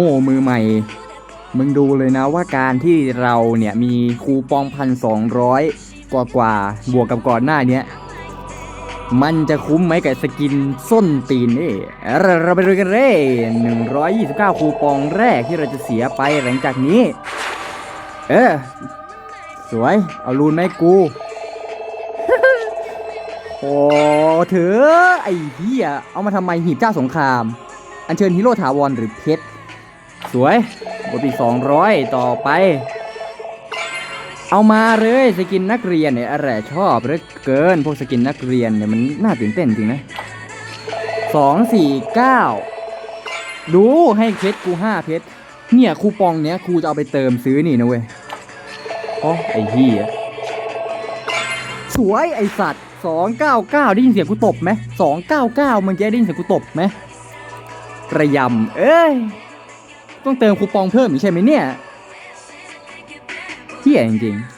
โอ้มือใหม่ มึงดูเลยนะว่าการที่เราเนี่ยมีคูปองพันสองร้อยกว่ากว่าบวกกับก่อนหน้าเนี้ยมันจะคุ้มไหมกับสกินส้นตีนนี่เราเราไปดูกันเลย129 คูปองแรกที่เราจะเสียไปหลังจากนี้ เออ สวย เอารูนไหมกู โอ้เถอะไอ้เหี้ย เอามาทำไมหีบเจ้าสงคราม อัญเชิญฮีโร่ถาวรหรือเพชร สวยบทอีกสองร้อยต่อไป เอามาเลยสกินนักเรียนเนี่ยอะไรชอบเหลือเกิน พวกสกินนักเรียนเนี่ยมันน่าตื่นเต้นจริงนะสองสี่เก้าดูให้เพชรกูห้าเพชรเนี่ยคูปองเนี้ยครูจะเอาไปเติมซื้อนี่นะเว้ยโอ้ไอ้เหี้ยสวยไอสัตว์สองเก้าเก้าได้ยินเสียงกูตบไหมสองเก้าเก้ามึงแกได้ยินเสียงกูตบไหมระยำเอ้ย ต้องเติมคูปองเพิ่มอีกใช่ไหมเนี่ยเที่ยจริงๆ